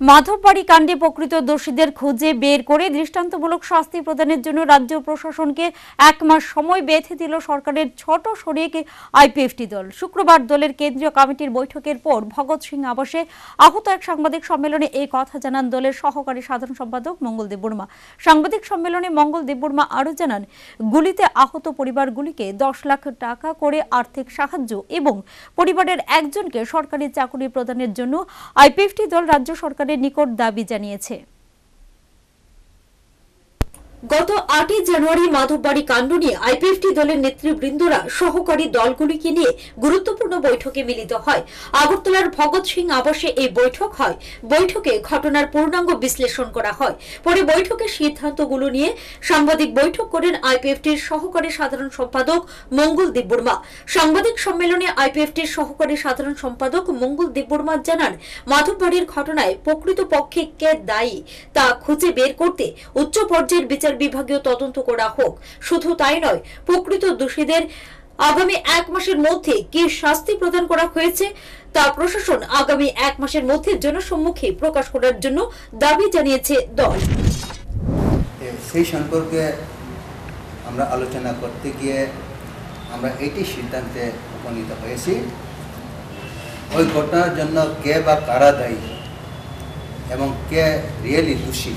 মাধববাড়ি কাণ্ডে প্রকৃত দোষীদের খুঁজে বের করে দৃষ্টান্তমূলক শাস্তি প্রদানের জন্য রাজ্য প্রশাসনকে এক মাস সময় বেঁধে দিল সরকারের ছোট শরিক আইপিএফটি দল। শুক্রবার দলের কেন্দ্রীয় কমিটির বৈঠকের পর ভগৎ সিং আবাসে আহত এক সাংবাদিক সম্মেলনে এই কথা জানান দলের সহকারী সাধারণ সম্পাদক মঙ্গল দেববর্মা। সাংবাদিক সম্মেলনে মঙ্গল দেববর্মা আরও জানান, গুলিতে আহত পরিবারগুলিকে দশ লাখ টাকা করে আর্থিক সাহায্য এবং পরিবারের একজনকে সরকারি চাকরি প্রদানের জন্য আইপিএফটি দল রাজ্য সরকারের নিকট দাবি জানিয়েছে। গত আটই জানুয়ারি মাধববাড়ি কাণ্ড নিয়ে আইপিএফটি দলের নেতৃবৃন্দরা সহকারী দলগুলিকে নিয়ে গুরুত্বপূর্ণ বৈঠকে মিলিত হয়। আগরতলার ভগৎ সিং আবাসে এই বৈঠক হয়। বৈঠকে ঘটনার পূর্ণাঙ্গ বিশ্লেষণ করা হয়। পরে বৈঠকের সিদ্ধান্তগুলো নিয়ে সাংবাদিক বৈঠক করেন আইপিএফটির সহকারী সাধারণ সম্পাদক মঙ্গল দেববর্মা সাংবাদিক সম্মেলনে আইপিএফটির সহকারী সাধারণ সম্পাদক মঙ্গল দেববর্মা জানান, মাধববাড়ির ঘটনায় প্রকৃত পক্ষে কে দায়ী তা খুঁজে বের করতে উচ্চ পর্যায়ের বিচার বিভাগীয় তদন্ত করা হোক। শুধু তাই নয়, প্রকৃত দোষীদের আগামী এক মাসের মধ্যে কি শাস্তি প্রদান করা হয়েছে তা প্রশাসন আগামী এক মাসের মধ্যে জনসম্মুখে প্রকাশ করার জন্য দাবি জানিয়েছে দল। সেই সম্পর্কে আমরা আলোচনা করতে গিয়ে আমরা এইটি সিদ্ধান্তে উপনীত হয়েছি। ওই ঘটনার জন্য কে বা কারা দায়ী এবং কে রিয়েলি দোষী,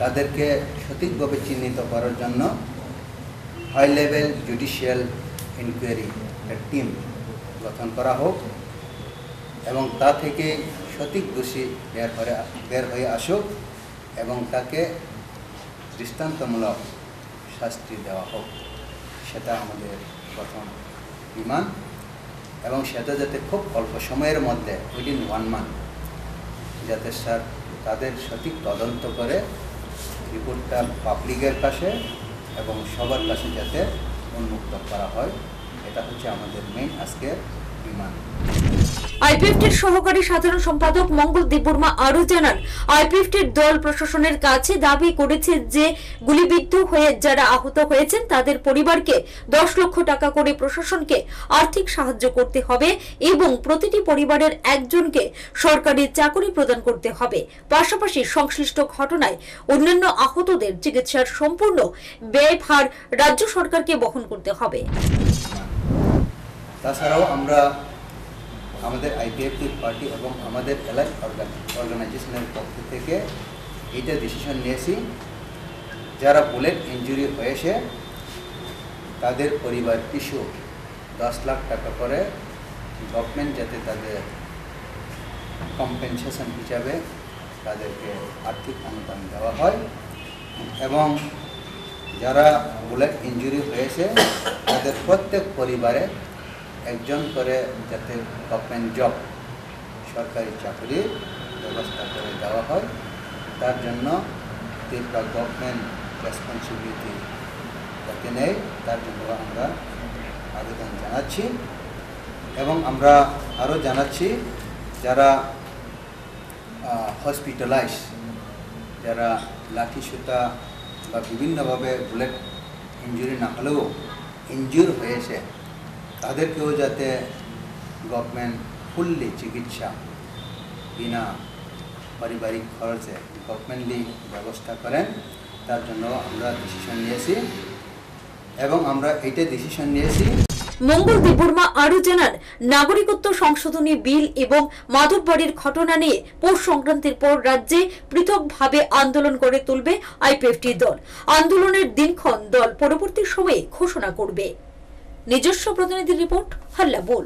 তাদেরকে সঠিকভাবে চিহ্নিত করার জন্য high level judicial inquiry team গঠন করা হোক এবং তা থেকে সঠিক দোষী বের করে বের হয়ে আসুক এবং তাকে দৃষ্টান্তমূলক শাস্তি দেওয়া হোক। সেটা আমাদের প্রথম বিমান এবং সেটা যাতে খুব অল্প সময়ের মধ্যে উইদিন ওয়ান মান্থ যাতে স্যার তাদের সঠিক তদন্ত করে রিপোর্টটা পাবলিকের কাছে এবং সবার কাছে যাতে উন্মুক্ত করা হয়, এটা হচ্ছে আমাদের মেইন আজকের বিমান। আইপিএফটির সহকারী সাধারণ সম্পাদক মঙ্গল দেববর্মা আরও জানান, আইপিএফটির দল প্রশাসনের কাছে দাবি করেছে যে গুলিবিদ্ধ হয়ে যারা আহত হয়েছেন তাদের পরিবারকে দশ লক্ষ টাকা করে প্রশাসনকে আর্থিক সাহায্য করতে হবে এবং প্রতিটি পরিবারের একজনকে সরকারি চাকরি প্রদান করতে হবে। পাশাপাশি সংশ্লিষ্ট ঘটনায় অন্যান্য আহতদের চিকিৎসার সম্পূর্ণ ব্যয়ভার রাজ্য সরকারকে বহন করতে হবে। তাছাড়াও আমরা আমাদের আইপিএফটি পার্টি এবং আমাদের এলাইট অর্গানাইজেশনের পক্ষ থেকে এইটা ডিসিশন নিয়েছি। যারা বুলেট ইঞ্জুরি হয়েছে, তাদের পরিবার পিছু দশ লাখ টাকা করে গভর্নমেন্ট যাতে তাদের কম্পেনসেশন হিসাবে তাদেরকে আর্থিক অনুদান দেওয়া হয় এবং যারা বুলেট ইঞ্জুরি হয়েছে, তাদের প্রত্যেক পরিবারে একজন করে যাতে গভর্নমেন্ট জব, সরকারি চাকরির ব্যবস্থা করে দেওয়া হয়, তার জন্য ত্রিপুরা গভর্নমেন্ট রেসপন্সিবিলিটি যাতে নেয়, তার জন্য আমরা আবেদন জানাচ্ছি। এবং আমরা আরও জানাচ্ছি, যারা হসপিটালাইজ যারা লাঠি সুতা বা বিভিন্নভাবে বুলেট ইঞ্জুরি না হলেও ইনজুর হয়েছে তাদেরকেও যাতে গভর্নমেন্ট ফুললি চিকিৎসা বিনা পারিবারিক খরচে গভর্নমেন্টলি ব্যবস্থা করেন, তার জন্য আমরা ডিসিশন নিয়েছি এবং আমরা এইটা ডিসিশন নিয়েছি। মঙ্গল দেববর্মা আরও জানান, নাগরিকত্ব সংশোধনী বিল এবং মাধববাড়ির ঘটনা নিয়ে পৌষ সংক্রান্তির পর রাজ্যে পৃথকভাবে আন্দোলন করে তুলবে আইপিএফটি দল। আন্দোলনের দিনক্ষণ দল পরবর্তী সময়ে ঘোষণা করবে। নিজস্ব প্রতিনিধি রিপোর্ট হাল্লা বল।